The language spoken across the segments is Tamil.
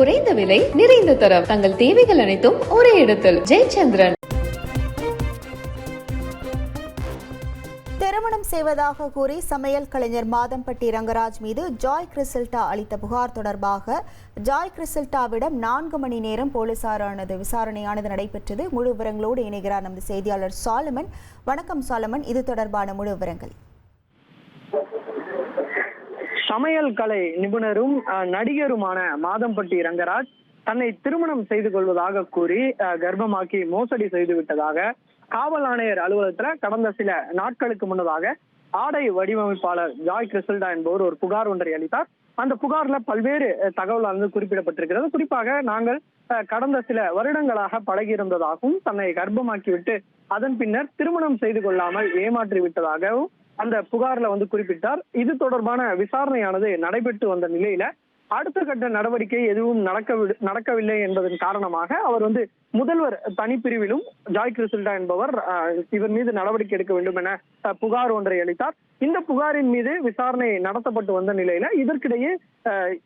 குறைந்த விலை நிறைந்த தரம். தங்கள் தேவைகள் அனைத்தும் ஒரே இடத்தில். ஜெயச்சந்திரன். திருமணம் செய்வதாக கூறி சமையல் கலைஞர் மாதம்பட்டி ரங்கராஜ் மீது ஜாய் கிறிசல்டா அளித்த புகார் தொடர்பாக ஜாய் கிறிசல்டாவிடம் நான்கு மணி நேரம் போலீசாரானது விசாரணையானது நடைபெற்றது. முழு விவரங்களோடு இணைகிறார் நமது செய்தியாளர் சாலமன். வணக்கம் சாலமன். இது தொடர்பான முழு விவரங்கள். சமையல் கலை நிபுணரும் நடிகருமான மாதம்பட்டி ரங்கராஜ் தன்னை திருமணம் செய்து கொள்வதாக கூறி கர்ப்பமாக்கி மோசடி செய்து விட்டதாக காவல் ஆணையர் அலுவலகத்துல கடந்த சில நாட்களுக்கு முன்னதாக ஆடை வடிவமைப்பாளர் ஜாய் கிறிசல்டா என்பவர் ஒரு புகார் ஒன்றை அளித்தார். அந்த புகார்ல பல்வேறு தகவல் வந்து குறிப்பிடப்பட்டிருக்கிறது. குறிப்பாக நாங்கள் கடந்த சில வருடங்களாக பழகியிருந்ததாகவும் தன்னை கர்ப்பமாக்கி விட்டு அதன் பின்னர் திருமணம் செய்து கொள்ளாமல் ஏமாற்றி விட்டதாகவும் அந்த புகார்ல வந்து குறிப்பிட்டார். இது தொடர்பான விசாரணையானது நடைபெற்று வந்த நிலையில அடுத்த கட்ட நடவடிக்கை எதுவும் நடக்க நடக்கவில்லை என்பதன் காரணமாக அவர் வந்து முதல்வர் தனிப்பிரிவிலும் ஜாய் கிறிசில்டா என்பவர் இவர் மீது நடவடிக்கை எடுக்க வேண்டும் என புகார் ஒன்றை அளித்தார். இந்த புகாரின் மீது விசாரணை நடத்தப்பட்டு வந்த நிலையில இதற்கிடையே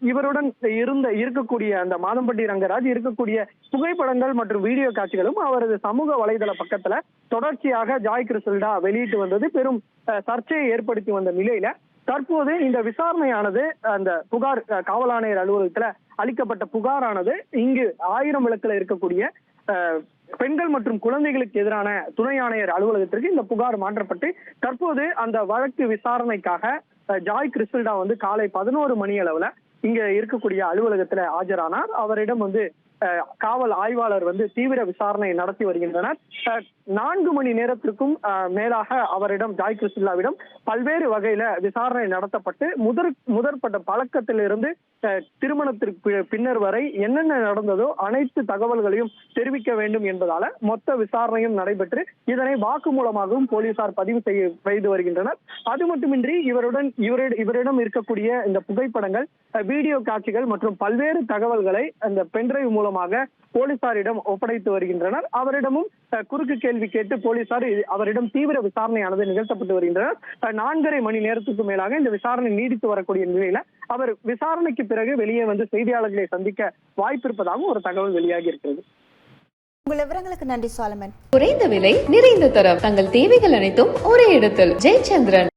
இவருடன் இருந்த இருக்கக்கூடிய அந்த மாதம்பட்டி ரங்கராஜ் இருக்கக்கூடிய புகைப்படங்கள் மற்றும் வீடியோ காட்சிகளும் அவரது சமூக வலைதள பக்கத்துல தொடர்ச்சியாக ஜாய் கிறிசில்டா வெளியிட்டு வந்தது பெரும் அஹ், சர்ச்சையை ஏற்படுத்தி வந்த நிலையில தற்போது இந்த விசாரணையானது அந்த புகார் காவல் ஆணையர் அலுவலகத்துல அளிக்கப்பட்ட புகாரானது இங்கு ஆயிரம் விளக்குல இருக்கக்கூடிய பெண்கள் மற்றும் குழந்தைகளுக்கு எதிரான துணை ஆணையர் அலுவலகத்திற்கு இந்த புகார் மாற்றப்பட்டு தற்போது அந்த வழக்கு விசாரணைக்காக ஜாய் கிறிஸ்டல்டா வந்து காலை பதினோரு மணி அளவுல இங்க இருக்கக்கூடிய அலுவலகத்துல ஆஜரானார். அவரிடம் வந்து காவல் ஆய்வாளர் வந்து தீவிர விசாரணை நடத்தி வருகின்றனர். நான்கு மணி நேரத்திற்கும் மேலாக அவரிடம் ஜாய் கிறிஸ்டில்லாவிடம் பல்வேறு வகையில விசாரணை நடத்தப்பட்டு முதற் முதற்பட்ட பழக்கத்திலிருந்து திருமணத்திற்கு பின்னர் வரை என்னென்ன நடந்ததோ அனைத்து தகவல்களையும் தெரிவிக்க வேண்டும் என்பதால மொத்த விசாரணையும் நடைபெற்று இதனை வாக்குமூலமாகவும் போலீசார் பதிவு செய்ய செய்து வருகின்றனர். அது மட்டுமின்றி இவருடன் இவரிட இவரிடம் இருக்கக்கூடிய இந்த புகைப்படங்கள் வீடியோ காட்சிகள் மற்றும் பல்வேறு தகவல்களை அந்த பென்டிரைவ் மூலமாக போலீசாரிடம் ஒப்படைத்து வருகின்றனர். அவரிடமும் குறுக்கு கேள்வி கேட்டு போலீசார் அவரிடம் தீவிர விசாரணையானது நிகழ்த்தப்பட்டு வருகின்றனர். நான்கரை மணி நேரத்துக்கு மேலாக இந்த விசாரணை நீடித்து வரக்கூடிய நிலையில அவர் விசாரணைக்கு பிறகு வெளியே வந்து செய்தியாளர்களை சந்திக்க வாய்ப்பிருப்பதாகவும் ஒரு தகவல் வெளியாகி இருக்கிறது உங்கள் விவரங்களுக்கு நன்றி சாலமன். குறைந்த விலை நிறைந்த தரம். தங்கள் தேவைகள் அனைத்தும் ஒரே இடத்தில். ஜெயச்சந்திரன்.